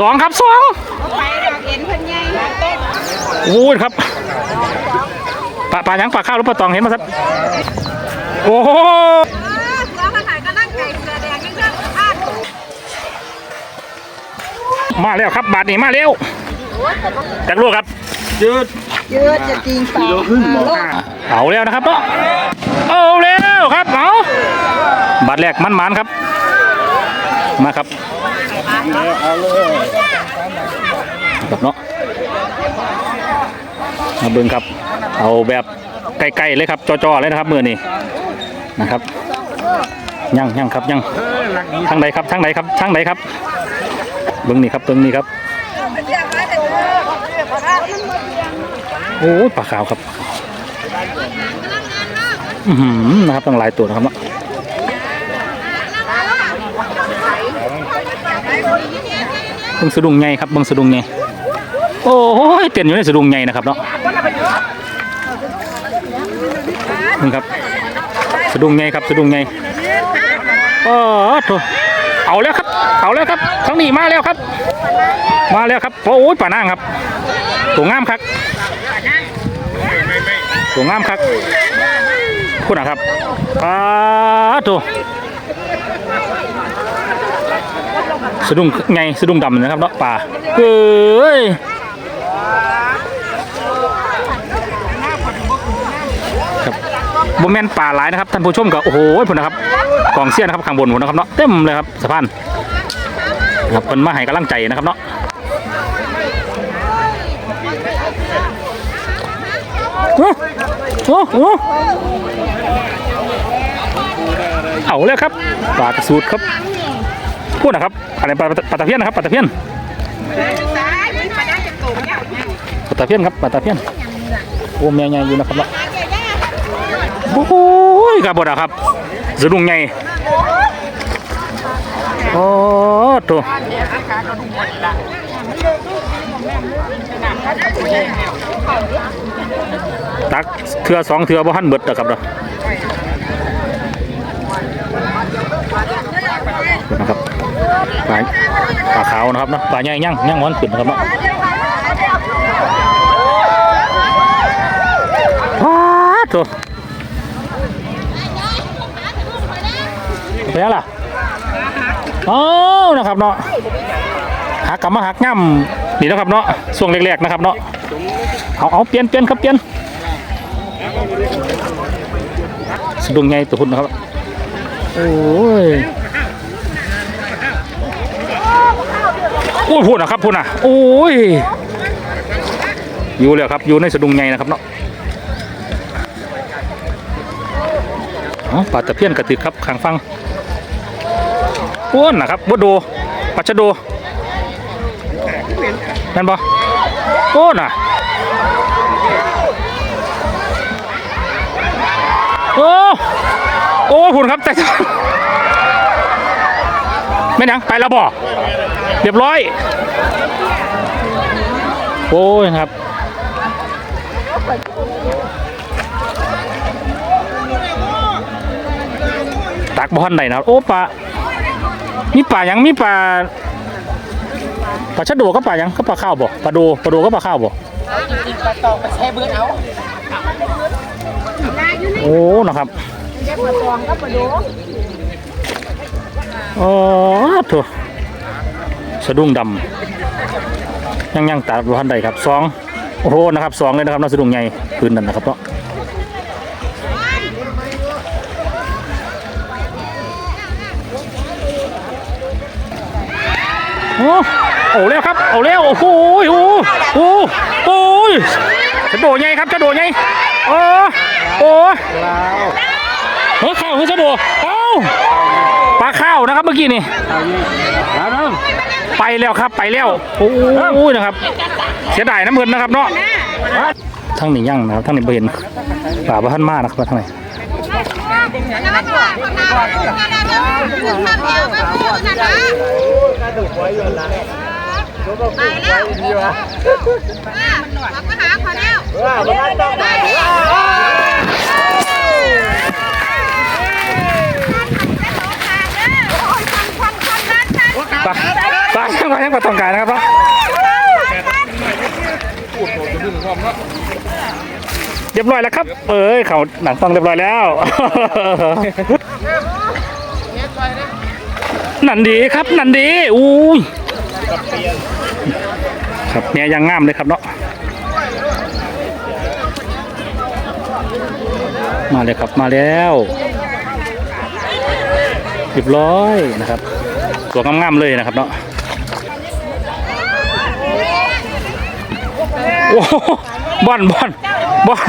สองครับสองไปดอกเห็นเพิ่นใหญ่โอ้ยครับปลาปลาหยังปลาข้าวหรือปลาตองเห็นไหมครับ โอ้โหแล้วมาขายก็นั่งไก่เสือแดงยังเรื่องอ่านมาแล้วครับบาทนี้มาเร็วจากลูกครับยืดเยอะจะจริงป่าขึ้นหมอเอาแล้วนะครับเนาะเอาแล้วครับเอาบาทแรกมันมันๆครับ มาครับ เอาเลยครับเนาะมาเบิ่งครับ เอาแบบใกล้ๆเลยครับจ่อๆเลยนะครับมือนี้นะครับยังยังครับยังทางใดครับทางใดครับทางใดครับเบิ่งนี่ครับเบิ่งนี่ครับโอ้ปลาขาวครับอือหือนะครับต้องหลายตัวนะครับเนาะ เบิ่งสะดุ้งใหญ่ครับเบิ่งสะดุ้งใหญ่โอ้ยเต้นอยู่ในสะดุ้งใหญ่นะครับเนาะนี่ครับสะดุ้งใหญ่ครับสะดุ้งใหญ่โอ้โถเอาแล้วครับ เอาแล้วครับทั้งนี้มาแล้วครับ มาแล้วครับโอ้ยป่านั่งครับตัวงามครับตัวงามครับคุณนะครับปลาตัว สะดุ้งไงสะดุ้งดำนะครับเนาะปลาเอ้ยครับบ่แมนป่าหลายนะครับท่านผู้ชมก็โอ้โหพุ่นนะครับกองเสี้ยนะครับข้างบนพุ่นนะครับเนาะเต็มเลยครับสะพานครับเป็นมาให้กำลังใจนะครับเนาะโอ้โอ้โอ้เอาเลยครับปลากระสูดครับ พูดนะครับอะไรปลาปลาตะเพียนนะครับปลาตะเพียนปลาตะเพียนครับปลาตะเพียนโอ้แม่ใหญ่อยู่นะครับเนาะโอ้ยครับบดอะครับสะดุ้งใหญ่โอ้ตัวตักเทือสองเทือบ่หันเบิดนะครับเนาะนะครับ ปลาปลาขาวนะครับเนาะปลาใหญ่ย่างย่งงอนขึ้นนะครับเนาะว้าตัวเป็นไงล่ะโอ้นะครับเนาะหักกลับมาหักง่ำนี่นะครับเนาะช่วงแรกๆนะครับเนาะเอาเอาเปลี่ยนเปลี่ยนครับเปลี่ยนสะดุ้งไงตัวคุณนะครับโอ้ย โอ้ยพูดนะครับพูดนะโอ้ยอยู่เลยครับอยู่ในสะดุงไงนะครับเนาะปลาตะเพียนกระติกครับขางฟังอ้วนนะครับบัวโดปัจจโดนั่นปะโอ้น่ะโอ้โอ้คุณครับแต่ไม่นังไปแล้วบ่ เรียบร้อย โอ้ยครับตักบอลไหนนะครับโอ้ปลามีปลายังมีปลาปลาชะโดก็ปลายังก็ปลาข้าวบ่ปลาโดปลาโดก็ปลาข้าวบ่โอ้นะครับเจ็บปวดท้องก็ปวดดูโอ้ถู สะดุ้งดำยังยังตัดพันใดครับสองโอ้โหนะครับสองเลยนะครับน่าสะดุ้งใหญ่พื้นนั่นนะครับเนาะโอ้โอ้เร็วครับโอ้เร็วโอ้โหโอ้โหโอ้ยจะโดดใหญ่ครับจะโดดใหญ่โอ้โอ้เฮ้ยข้าวเฮ้ยจะโดดเอ้าปลาข้าวนะครับเมื่อกี้นี่แล้วน้อง ไปแล้วครับไปแล้วโอ้ยนะครับ เสียดายน้ำเงินนะครับเนาะทั้งนี้ยั่งนะครับทั้งนี้เห็นป่าบ้านมากนะครับทั้งนี้แล้วมันหนวดนะนะไปแล้วเราก็หาคนแล้ว ไปไปปลาปลายังปลายังปลาตองกายนะครับเนาะเรียบร้อยแล้วครับ เอ้ยเขาหนังต้องเรียบร้อยแล้วนันดีครับนันดีอุ้ยครับเนี่ยยังงามเลยครับเนาะมาเลยครับมาแล้วเรียบร้อยนะครับ ตัวงามๆเลยนะครับเนาะโอ้โหบอลบอลบอล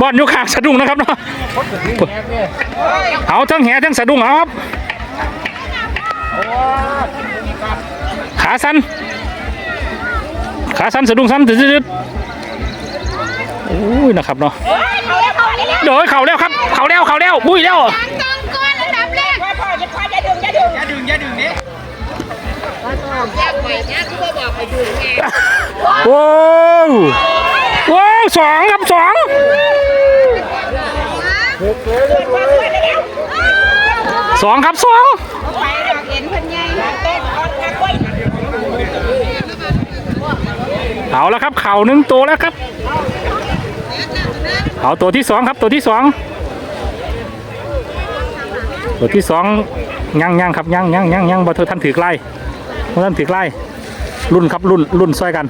บอลอยุคขางสะดุ้งนะครับเนาะเอาทั้งแหทั้งสะดุ้งเอาครับขาสั้นขาสั้นสะดุ้งสั้นตืดๆโอ้ยนะครับเนาะเขาแล้วเขาแล้วเดี๋ยวเข่าแล้วครับ เข่าแล้วเข่าแล้วบุ้ยแล้วจังก่อนอันดับแรกพ่อพ่อจะพ่อจะดึงจะดึงจะดึงจะดึงนี่ แยกไปนะที่พ่อบอกไปดูไงว้าวว้าวสองครับสองสองครับสองไปเห็นพันใหญ่ต้นออนกันไว้เอาแล้วครับ เข่าหนึ่งตัวแล้วครับ เอาตัวที่สองครับตัวที่สองตัวที่สองยังยังครับยังยังยังยังบ่เธอท่านถือไล่ บ่ท่านถือไล่รุ่นครับรุ่นรุ่นซอยกัน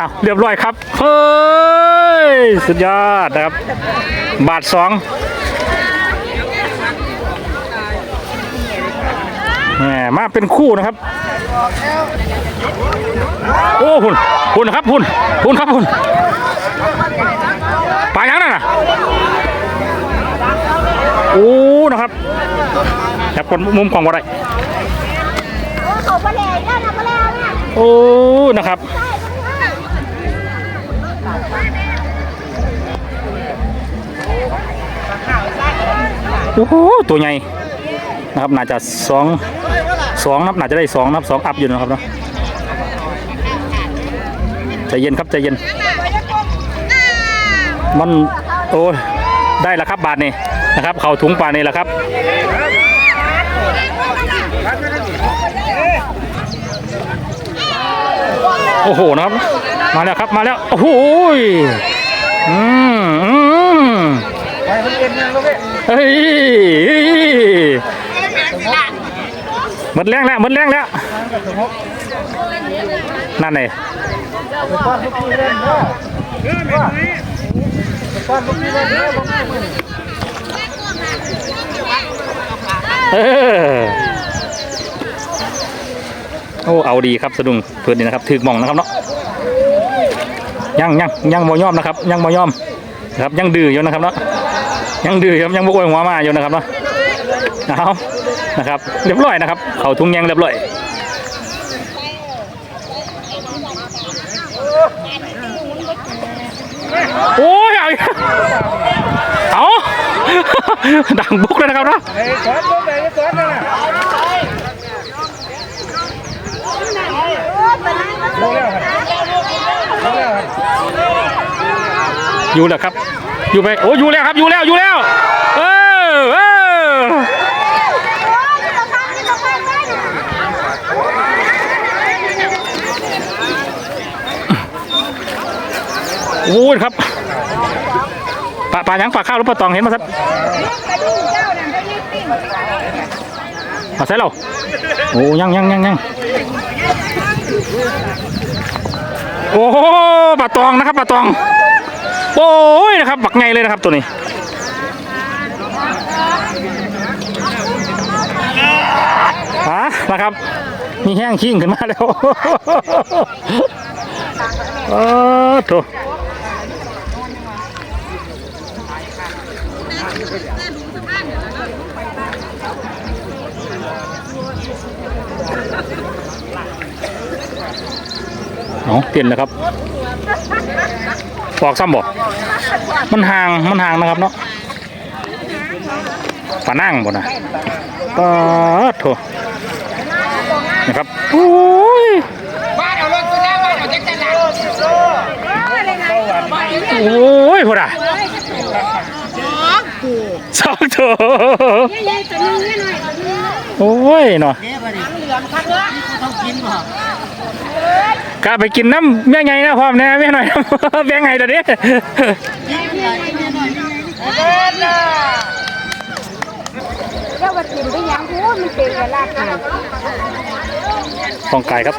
อ้าวเรียบร้อยครับเฮ้ยสุดยอดนะครับ บาทสองมมาเป็นคู่นะครับ โอ้หุ่นหุ่นครับหุ่นหุ่นครับหุ่นปลายังนั่นนะโอ้นะครับแอบกดมุมกล่องบ่ได้ เขาไปแล้วนั่นนะไปแล้วเนี่ยโอ้นะครับ โอ้โหตัวใหญ่นะครับน่าจะสองสองนับน่าจะได้สองนับสองอัพอยู่นะครับเนาะใจเย็นครับใจเย็นมันโอ้ได้แล้วครับบาทนี่นะครับ เข่าถุงปลานี่แหละครับ โอ้โหนะครับ มาแล้วครับมาแล้ว โอ้โหยอืมอืมเฮ้ยหมดแรงแล้วหมดแรงแล้ว นั่นไงเออ อ้เอาดีครับสะดุ้งเพื่อนนี่นะครับถือหมองนะครับเนาะยังยังยังบ่ยอมนะครับ ยังบ่ยอมนะครับยังดื้ออยู่นะครับเนาะยังดื้อครับยังบ่โอยหัวมาอยู่นะครับเนาะเอานะครับเรียบร้อยนะครับ เขาทุ่งยังเรียบร้อยโอ้ยเอาอีกเอาดังบุกเลยนะครับเนาะ อยู่แล้วครับ อยู่ไปโอ้อยู่แล้วครับอยู่แล้วอยู่แล้ว เออเออโอ้ยครับปลาปลายังปลาข้าวหรือปลาตองเห็นไหมครับมาใส่เราโอ้ยังยังยังยังโอ้ปลาตองนะครับปลาตอง โอ้ยนะครับบักไงเลยนะครับตัวนี้ฮะนะครับมีแห้งขิ้งขึ้นมาแล้วเออโถเอาเปลี่ยนแล้วครับ ปอกซ้ำบ่มันห่างมันห่างนะครับเนาะปานั่งบ่นะปลาโถนะครับโอ้ยโอ้ยพอดะสองตัวโอ้ยเนาะ เลือมทักเนื้อก็ไปกินน้ำแม่ไงนะพร้อมแน่แม่หน่อยแม่ไงเดี๋ยวนี้เจ้าวัดกินไปยังพูดมันเป็นเวลาค่ะฟองไก่ครับ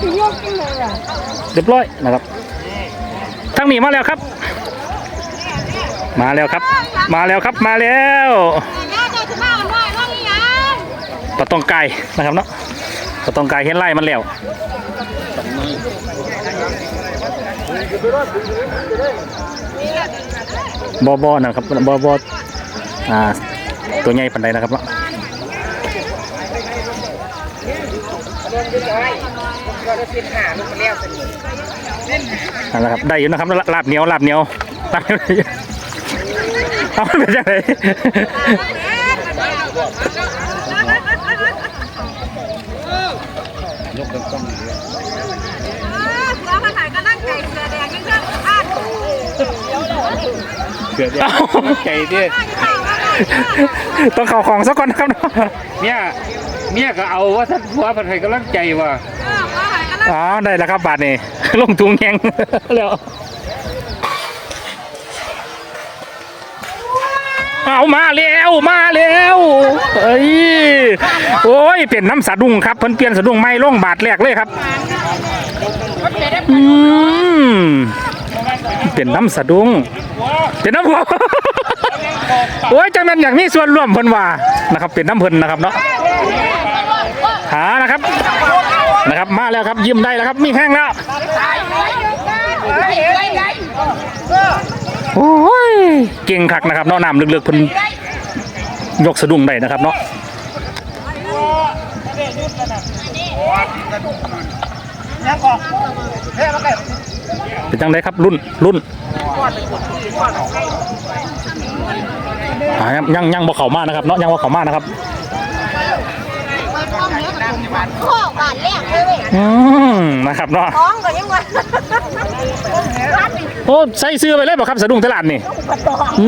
ที่ยกขึ้นเลยอะเรียบร้อยนะครับทั้งนี้มาแล้วครับ มาแล้วครับ มาแล้วครับมาแล้วแม่จะมาหน่อยว่าอย่างปลาตองไก่นะครับเนาะ ปลาตองไก่เห็นไล่มันแล้วบอบอนะครับบอบออ่าตัวใหญ่ปันใดนะครับเนาะนั่นแหละครับได้อยู่นะครับลาบเหนียวลาบเหนียวลาบเหนียวเอามันเป็นยังไง เรามาถ่ายกันนั่งไก่เสือแดงยังเชื่ออ่านเกิดใจดิต้องเข่าของสักก่อนนะครับเนาะเมียเมียก็เอาว่าท่านผัวเป็นใครกำลังใจว่ะเออมาถ่ายกันนั่งอ๋อได้แล้วครับบาทนี่ลงทุงแหงแล้ว เอามาแล้วมาแล้วเอ้ยโอ้ยเปลี่ยนน้ำสะดุ้งครับเพิ่นเปลี่ยนสะดุ้งไม้ลงบาทแรกเลยครับอืมเปลี่ยนน้ำสะดุ้งเปลี่ยนน้ำหัวโอ้ยจังนั้นอยากมีส่วนร่วมเพิ่นว่านะครับเปลี่ยนน้ำเพิ่นนะครับเนาะหานะครับนะครับมาแล้วครับยิ้มได้แล้วครับมีแห้งแล้ว โอ้ยเก่งคักนะครับเนาะน้ำลึกๆเพิ่นยกสะดุ้งได้นะครับเนาะเป็นจังไดครับรุ่นรุ่นอ่ายังยังยังบ่เข้ามานะครับเนาะยังบ่เข้ามานะครับ ข้อบาดแรกเลยเว้ยอืมนะครับเนาะท้องก็ยังว่าโอ้ใส่ซื้อไปเลยบ่ครับสะดุ้งตลาดนี่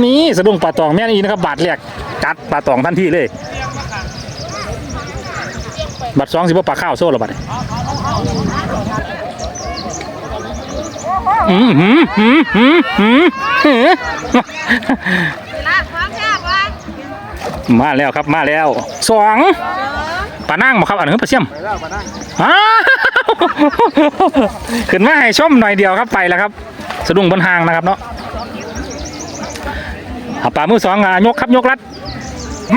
นี่สะดุ้งปลาตองแม่นอีนะครับบาทแรกจัดปลาตองทันทีเลยบัตรสองสิบ่ปลาข้าวโซ่หรอบัตรนี่อืมหืมหืมหืมหืมหืมลาท้องแคบวะมาแล้วครับมาแล้วสอง ปลานั่งบ่ครับอันนี้ปลาเสี่ยมอ้าวขึ้นมาให้ชมหน่อยเดียวครับไปแล้วครับ สะดุ้งบนหางนะครับเนาะเอาปลามือสองอะยกครับยกรัด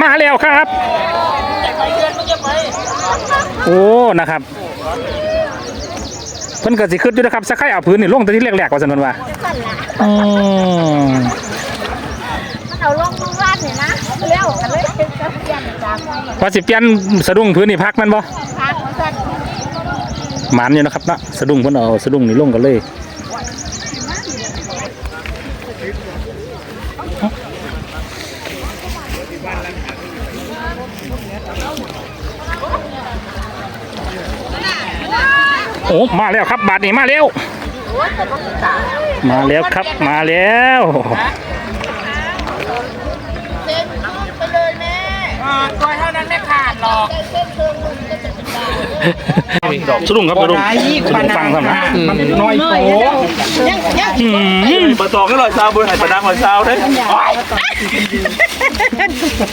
มาแล้วครับ โอ้นะครับเพิ่นก็สิขึ้นอยู่นะครับสักไข่เอาพื้นนี่ลงแตัวที่แรกๆว่าซั่นเพิ่นว่าอืม มันเอาลงมือวาดเนี่ยนะเร็วกันเลยจะเปลี่ยนจาก ว่าสิเปลี่ยนสะดุ้งพื้นนี่พักมันบ่ทางของสัตว์หมานอยู่นะครับเนาะสะดุ้งเพิ่นเอาสะดุ้งนี่ลงกันเลยโอ้มาแล้วครับบาทนี้มาแล้ว มาแล้วครับมาแล้ว ตัวเท่านั้นไม่ขาดหรอกสะดุ้งครับสะดุ้งสะดุ้งฟังครับนะมันน้อยโตยังยังอืมมาตองก็ลอยซาวบนหายปลาดังลอยซาวได้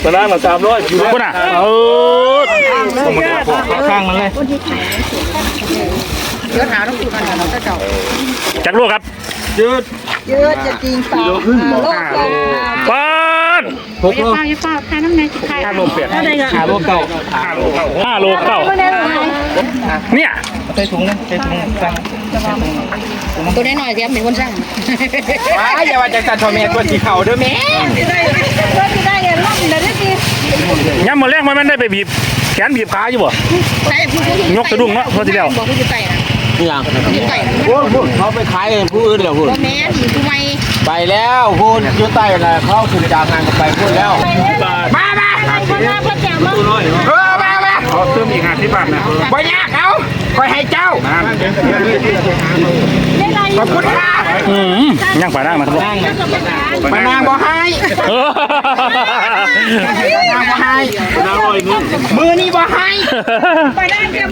ปลาดังลอยซาวร้อยอยู่คุณอะเออข้างมันเลยเดี๋ยวถามน้องคุณกันน้องเจ้าจักรลูกครับยืดเยอะจะจริงเปล่าโลกเราปาน หกโลป้าอย่าป้าทานน้ำในสิใครห้าโลเปียกอะไรกันห้าโลเก่าห้าโลเก้าห้าโลเก้าไม่ได้หรอเนี่ยใส่ถุงนะใส่ถุงสั่งตัวน้อยๆเสียเป็นคนสั่งว้าอย่าว่าจะการทอมเมตัวสีขาวด้วยแม่ได้ได้ได้เงินล่ำเดี๋ยวนี้สิย้ำมาแรกมันไม่ได้ไปบีบแขนบีบขาอยู่บ่ใช่ผู้ยกสะดุ้งเนาะพอทีเดียวบอกผู้อยู่ไต่นะอย่างอยู่ไต่พูดพูดเขาไปขายผู้อื่นแล้วพูดว่าแม่อยู่ผู้ไม่ ไปแล้วพูดยุ่ใต้อะไรเขาถึงจากงานกันไปพูดแล้วมามาคนมาเพื่อแจกมาเออมามาขอเติมอีกห้าสิบบาทนะบ่ยากเอาคอยให้เจ้าขอบคุณค่ะอืมย่างปลาด่างนะครับมานางบ่ให้เออมานางบ่ให้มือนี้บ่ให้ไปได้เดี๋ยว